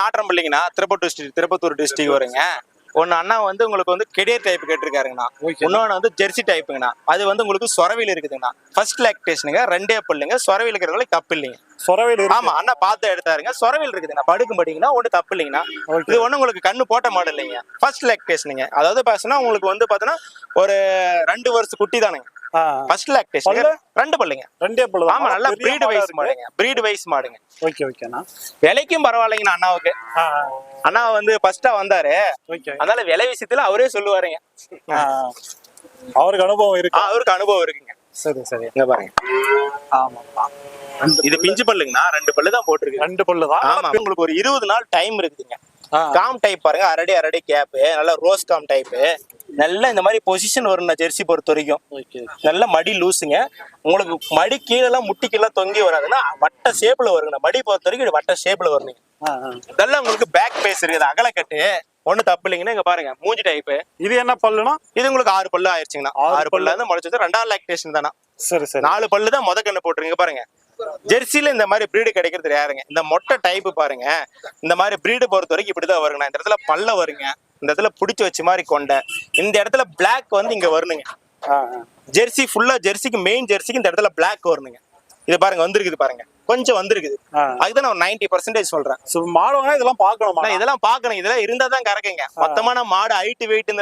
நாட்டம் பிள்ளைங்கண்ணா Tirupattur district Tirupattur district வருங்க. ஒன்னு அண்ணா வந்து உங்களுக்கு வந்து கெடியர் டைப் கேட்டிருக்காருங்கண்ணா. இன்னொன்னு வந்து ஜெர்சி டைப்புங்கண்ணா அது வந்து உங்களுக்கு சொரவில இருக்குதுங்கண்ணா. ஃபர்ஸ்ட் லாக்டேஷனுங்க ரெண்டே பல்லுங்க. சொரவில இருக்கிறவங்களுக்கு தப்பு இல்லைங்க. சொரவையில் ஆமா அண்ணா பார்த்து எடுத்தாருங்க. சொரவில் இருக்குதுண்ணா. படுக்கும் படிங்கன்னா ஒண்ணு தப்பு இல்லைங்கண்ணா. இது ஒண்ணு உங்களுக்கு கண்ணு போட்ட மாடல் இல்லைங்க. ஃபர்ஸ்ட் லாக்டேஷனுங்க அதாவது பாத்தீங்கன்னா உங்களுக்கு வந்து பாத்தீங்கன்னா ஒரு ரெண்டு வருஷம் குட்டி தானுங்க. First lactation? ரெண்டு பல்லுங்க. ரெண்டே பல்லு ஆமா நல்லா பிரீடு வைஸ் மாடுங்க. பிரீடு வைஸ் மாடுங்க. ஓகே ஓகேண்ணா விலைக்கும் பரவாயில்லைங்கண்ணா அண்ணாவுக்கு. அண்ணா வந்து ஃபர்ஸ்டா வந்தாரு. அதனால விலை விஷயத்துல அவரே சொல்லுவாருங்க. அவருக்கு அனுபவம் இருக்கு? அவருக்கு அனுபவம் இருக்குங்க. சரி சரி. இங்க பாருங்க. ஆமாப்பா இது பிஞ்சு பல்லுங்கண்ணா. ரெண்டு பல்லு தான் போட்டிருக்கு. ரெண்டு பல்லு தான். ஆமா உங்களுக்கு ஒரு இருபது நாள் டைம் இருக்குதுங்க. காம் டைப் பாருங்க. அரடி அரடி கேப்பு நல்ல ரோஸ் காம் டைப்பு நல்ல இந்த மாதிரி பொசிஷன் வரும்ண்ணா ஜெர்சி பொறுத்த வரைக்கும். நல்ல மடி லூசுங்க உங்களுக்கு மடி கீழெல்லாம் முட்டி கீழே தொங்கி வராதுன்னா வட்ட ஷேப்ல வருங்கண்ணா. மடி பொறுத்த வரைக்கும் வட்ட ஷேப்ல வருங்க. இதெல்லாம் உங்களுக்கு பேக் பேஸ் இருக்குது. அகலக்கட்டு ஒண்ணு தப்பு இல்லைங்கன்னா இங்க பாருங்க மூஞ்சி டைப்பு இது என்ன பல்லுனா இது உங்களுக்கு ஆறு பல்லு ஆயிருச்சுங்கண்ணா. ஆறு ஆறு பல்லு வந்து முளைச்சது ரெண்டாவது லாக்டேஷன் தானா சரி சரி. நாலு பல்லு தான் முத கண்ணு போட்டுருங்க பாருங்க. ஜெர்சில இந்த மாதிரி பிரீடு கிடைக்கிறது யாருங்க? இந்த மொட்டை டைப் பாருங்க. இந்த மாதிரி பிரீடு பொறுத்த வரைக்கும் இப்படிதான் வருங்கண்ணா இந்த இடத்துல பல்ல வருங்க. இந்த இடத்துல பிடிச்சி வச்ச மாதிரி கொண்ட. இந்த இடத்துல பிளாக் வந்து இங்க வரணுங்க. ஜெர்சி ஃபுல்லா ஜெர்சிக்கு மெயின் ஜெர்சிக்கு இந்த இடத்துல பிளாக் வரணுங்க இது பாருங்க வந்திருக்குது பாருங்க. கொஞ்சம் வந்திருக்குது. அதுதான் நான் நைன்டி பர்சன்டேஜ் சொல்றேன். மாடு வாங்கினா இதெல்லாம் பார்க்கணுமா? ஆனா இதெல்லாம் பாக்கணும் இதெல்லாம் இருந்தா தான் கறக்குங்க. மொத்தமான மாடு ஹைட் வெயிட்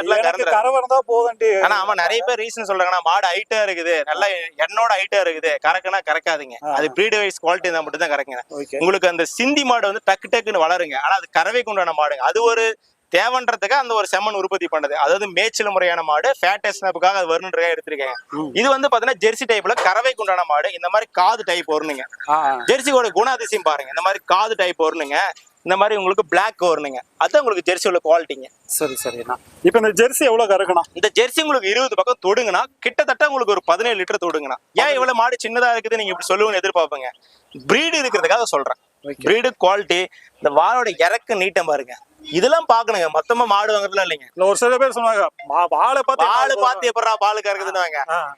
கறவை இருந்தா போதண்டி ஆனா ஆமா நிறைய பேர் ரீசன் சொல்றாங்கன்னா மாடு ஹைட்டா இருக்குது. நல்லா என்னோட ஹைட்டா இருக்குது. கறக்குனா கறக்காதுங்க. அது பிரீடு வைஸ் குவாலிட்டி இருந்தா மட்டும் தான் கறக்குங்க உங்களுக்கு அந்த சிந்தி மாடு வந்து டக்கு டக்குன்னு வளருங்க. ஆனா அது கறவைக்கு உண்டான மாடுங்க. அது ஒரு தேவன்றதுக்கு அந்த ஒரு செம்மண் உற்பத்தி பண்ணது. அதாவது மேய்ச்சல் முறையான மாடு ஃபேட் ஸ்னாப்புக்காக அது வரணுன்றதுக்காக எடுத்திருக்காங்க. இது வந்து பாத்தீங்கன்னா ஜெர்சி டைப்ல கறவைக்கு உண்டான மாடு. இந்த மாதிரி காது டைப் வரணுங்க. ஜெர்சியோட குணாதிசயம் பாருங்க. இந்த மாதிரி காது டைப் வரணுங்க இந்த மாதிரி உங்களுக்கு பிளாக் வரணுங்க அதுதான் உங்களுக்கு ஜெர்சியோட குவாலிட்டிங்க சரி சரிண்ணா இப்போ இந்த ஜெர்சி எவ்வளவு கறக்கணும் இந்த ஜெர்சி உங்களுக்கு இருபது பக்கம் தொடுங்கண்ணா. கிட்டத்தட்ட உங்களுக்கு ஒரு பதினேழு லிட்டர் தொடுங்கண்ணா. ஏன் இவ்வளவு மாடு சின்னதா இருக்குது? நீங்க இப்படி சொல்லுவீங்கன்னு எதிர்பார்ப்பீங்க. பிரீடு இருக்கிறதுக்காக சொல்றேன். பிரீடு குவாலிட்டி இந்த வாளோட இறக்க நீட்டம் பாருங்க. இதெல்லாம் பாக்கணுங்க மொத்தமா மாடு வாங்குறதுலாம் இல்லைங்க. இல்ல ஒரு சில பேர் சொன்னாங்க வாழை பார்த்து வாழு பார்த்து எப்படா பால் கறக்குதுன்னு.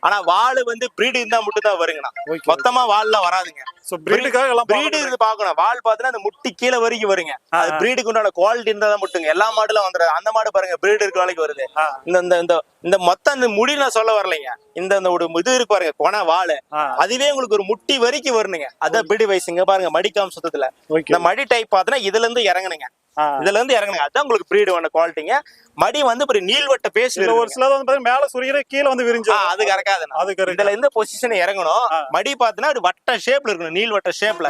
ஆனா வாளு வந்து பிரீடு இருந்தா மட்டும் தான் வருங்கண்ணா. மொத்தமா வால்லாம் வராதுங்க. பிரீடுக்காக எல்லாம் பிரீடு இருந்து பாக்கணும் வால் பாத்தீங்கன்னா அந்த முட்டி கீழே வரைக்கும் வருங்க. அது பிரீடுக்கு உண்டான குவாலிட்டி இருந்தா தான் மட்டுங்க. எல்லா மாடுலாம் வந்துடும் அந்த மாடு பாருங்க பிரீடு இருக்க வேலைக்கு வருது. இந்த இந்த இந்த மொத்தம் இந்த முடி நான் சொல்ல வரலைங்க. இந்த இந்த ஒரு இது இருக்கு பாருங்க கொன வாழு. அதுவே உங்களுக்கு ஒரு முட்டி வரைக்கும் வரணுங்க அதான் பிரீடு வயசுங்க பாருங்க மடிக்காம சுத்தத்துல. இந்த மடி டைப் பார்த்தீங்கன்னா இதுல இருந்து இறங்குனுங்க. ஆ. இதுல இருந்து இறங்குனுங்க. அதான் உங்களுக்கு பிரீடு வேண குவாலிட்டிங்க மடி வந்து ஒரு நீள்வட்ட இல்ல ஒரு சிலது வந்து பாத்தீங்கன்னா மேல சுரியிற கீழே வந்து விரிஞ்சு அது கறக்காதுண்ணா அது கரெக்ட் இதுல இருந்து பொசிஷன் இறங்கணும். மடி பார்த்தீங்கன்னா ஒரு வட்ட ஷேப்ல இருக்கணும். நீள்வட்ட ஷேப்ல